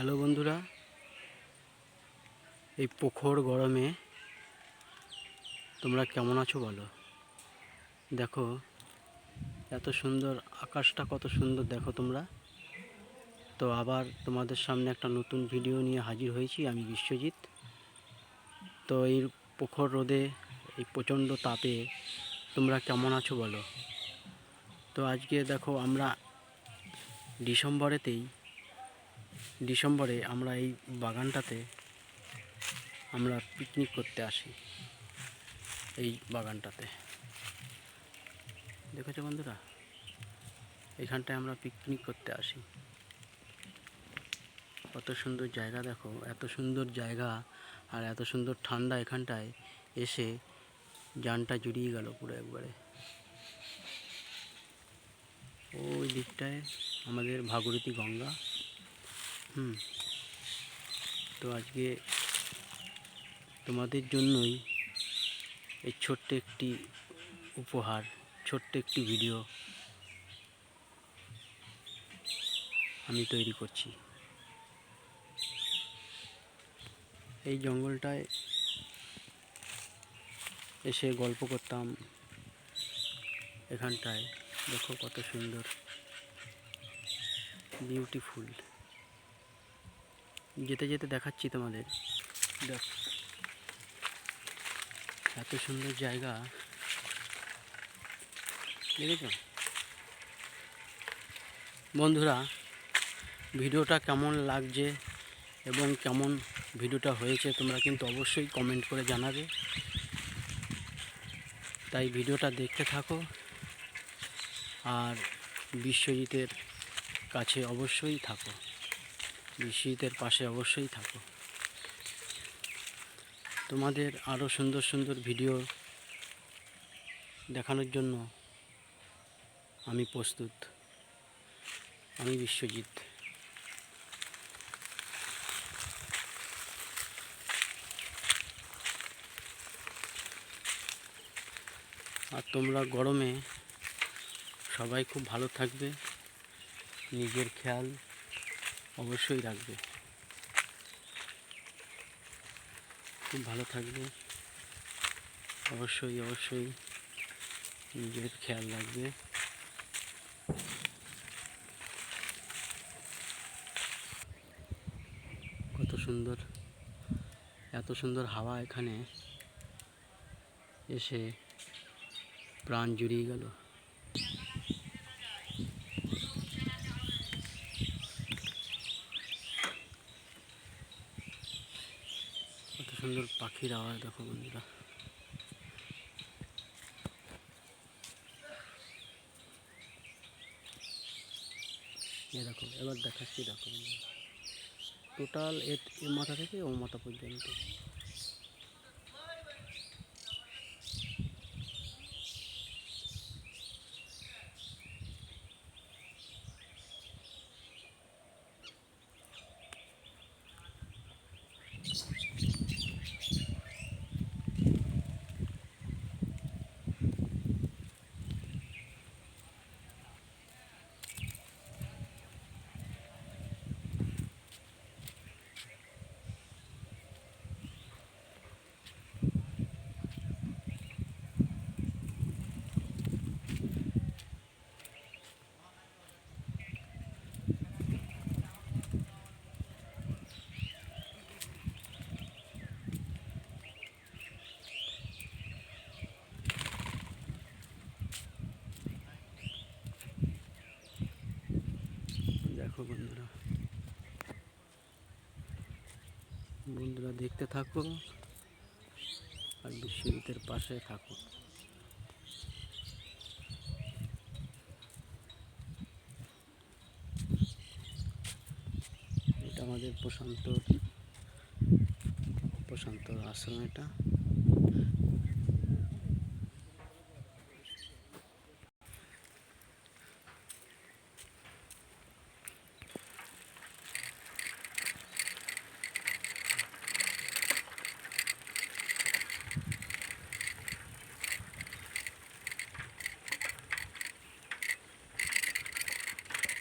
Hello বন্ধুরা, এই পোখর গরমে তোমরা কেমন আছো বলো? দেখো, এত সুন্দর আকাশটা কত সুন্দর দেখো তোমরা। তো আবার তোমাদের সামনে একটা নতুন ভিডিও নিয়ে হাজির হয়েছি আমি বিশ্বজিৎ। তো এই পোখর রোদে, এই প্রচণ্ড তাপে তোমরা কেমন আছো বলো? তো আজকে দেখো আমরা ডিসেম্বরেতেই ডিসেম্বরে আমরা এই বাগানটাতে আমরা পিকনিক করতে আসি, এই বাগানটাতে। দেখেছ বন্ধুরা? এখানটায় আমরা পিকনিক করতে আসি। কত সুন্দর জায়গা দেখো, এত সুন্দর জায়গা আর এত সুন্দর ঠান্ডা এখানটায় এসে জানটা জুড়িয়ে গেল পুরো একবারে। ওই দিকটায় আমাদের ভাগীরথী গঙ্গা। হুম। তো আজকে তোমাদের জন্যই এই ছোট্ট একটি উপহার, ছোট্ট একটি ভিডিও আমি তৈরি করছি। এই জঙ্গলটায় এসে গল্প করতাম এখানটায়। দেখো কত সুন্দর বিউটিফুল যেতে যেতে দেখাচ্ছি তোমাদের। দেখ, এত সুন্দর জায়গা। দেখেছ? বন্ধুরা, ভিডিওটা কেমন লাগছে এবং কেমন ভিডিওটা হয়েছে তোমরা কিন্তু অবশ্যই কমেন্ট করে জানাবে। তাই ভিডিওটা দেখতে থাকো আর বিশ্বজিতের কাছে অবশ্যই থাকো। বিশ্বজিতের পাশে অবশ্যই থাকো। তোমাদের আরও সুন্দর সুন্দর ভিডিও দেখানোর জন্য আমি প্রস্তুত। আমি বিশ্বজিৎ। আর তোমরা গরমে সবাই খুব ভালো থাকবে। নিজের খেয়াল অবশ্যই রাখবে। খুব ভালো থাকবে। অবশ্যই অবশ্যই নিজের খেয়াল রাখবে। কত সুন্দর, এত সুন্দর হাওয়া এখানে এসে প্রাণ জুড়িয়ে গেল। সুন্দর পাখির আওয়াজ দেখো বন্ধুরা। এরকম এবার দেখাচ্ছি দেখো টোটাল এ মাথা থেকে ও মাথা পর্যন্ত দেখো বন্ধুরা। বন্ধুরা দেখতে থাকো আর বিশ্বজিতের পাশে থাকো এটা আমাদের প্রশান্ত প্রশান্ত আশ্রম এটা।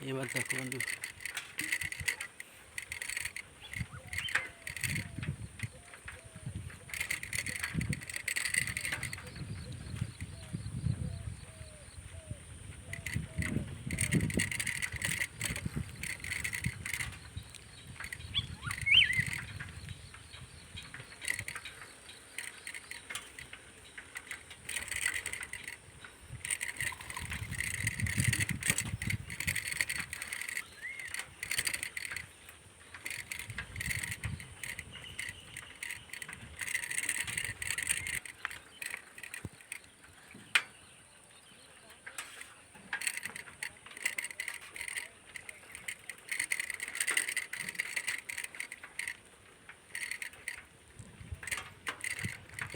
এবার দেখো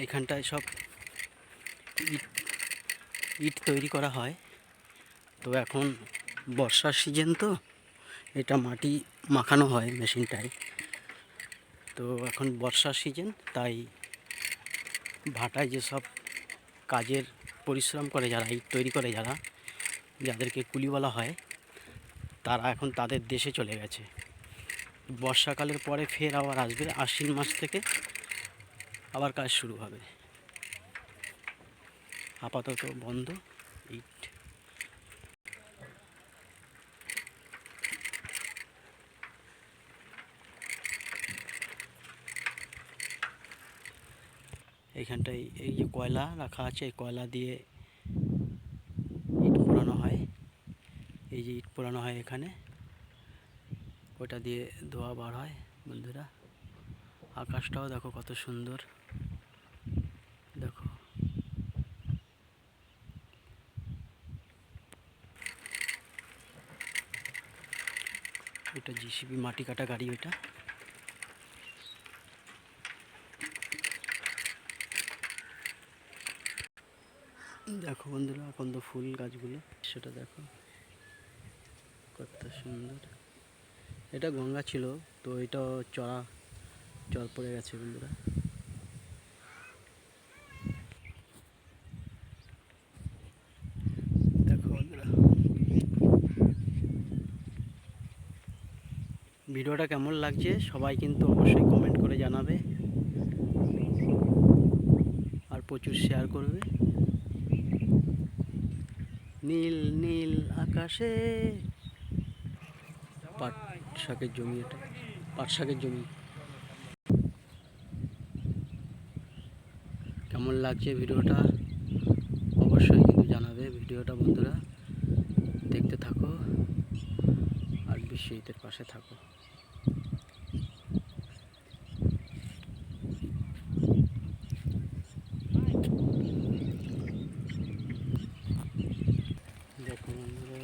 এখানটায় সব ইট ইট তৈরি করা হয়। তো এখন বর্ষার সিজন তো, এটা মাটি মাখানো হয় মেশিনটায়। তো এখন বর্ষার সিজন, তাই ভাটায় যেসব কাজের পরিশ্রম করে যারা, ইট তৈরি করে যারা, যাদেরকে কুলি বলা হয়, তারা এখন তাদের দেশে চলে গেছে। বর্ষাকালের পরে ফের আবার আসবে, আশ্বিন মাস থেকে আবার কাজ শুরু হবে। আপাতত বন্ধ ইট এইখানটায় এই যে কয়লা রাখা আছে, এই কয়লা দিয়ে ইট পোড়ানো হয়। এই যে ইট পোড়ানো হয় এখানে, ওটা দিয়ে ধোয়া বার হয় বন্ধুরা। আকাশটাও দেখো কত সুন্দর দেখো ওটা জিসিবি মাটি কাটা গাড়ি এটা দেখো বন্ধুরা এখন তো ফুল গাছগুলো, সেটা দেখো। কত সুন্দর। এটা গঙ্গা ছিল, তো এটা চড়া জল পড়ে গেছে বন্ধুরা দেখো বন্ধুরা ভিডিওটা কেমন লাগছে সবাই কিন্তু অবশ্যই কমেন্ট করে জানাবে। আর প্রচুর শেয়ার করবে। নীল নীল আকাশে। পাট শাকের জমি এটা। পাট শাকের জমি। কেমন লাগছে ভিডিওটা? অবশ্যই কিন্তু জানাবে ভিডিওটা বন্ধুরা। দেখতে থাকো। আর বিশ্বজিতের পাশে থাকো দেখো বন্ধুরা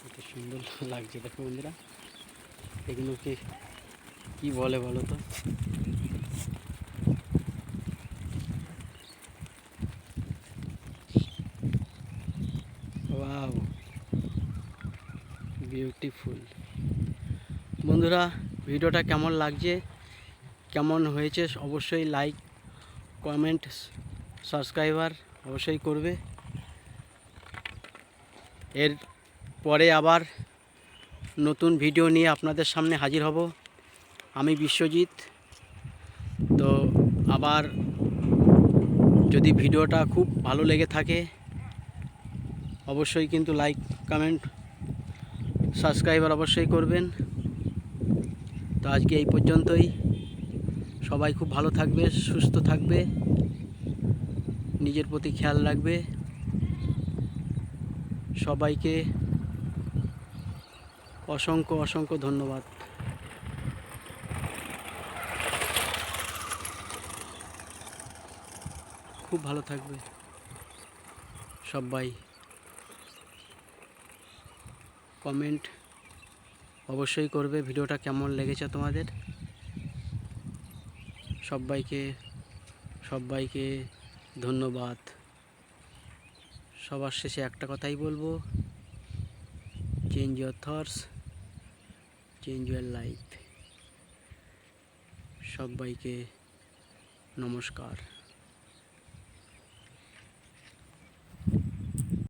কত সুন্দর লাগছে দেখো বন্ধুরা। এগুলোকে কি বলে বলো তো? বিউটিফুল বন্ধুরা, ভিডিওটা কেমন লাগছে? কেমন হয়েছে? অবশ্যই লাইক কমেন্ট সাবস্ক্রাইবার অবশ্যই করবে। এর পরে আবার নতুন ভিডিও নিয়ে আপনাদের সামনে হাজির হব। আমি বিশ্বজিৎ। তো আবার যদি ভিডিওটা খুব ভালো লেগে থাকে, অবশ্যই কিন্তু লাইক, কমেন্ট, সাবস্ক্রাইবার অবশ্যই করবেন। তো আজকে এই পর্যন্তই। সবাই খুব ভালো থাকবে, সুস্থ থাকবে, নিজের প্রতি খেয়াল রাখবে। সবাইকে অসংখ্য অসংখ্য ধন্যবাদ। খুব ভালো থাকবে সবাই। কমেন্ট অবশ্যই করবে ভিডিওটা কেমন লেগেছে তোমাদের। সবাইকে সবাইকে ধন্যবাদ। সবার শেষে একটা কথাই বলব change your thoughts change your life সবাইকে নমস্কার।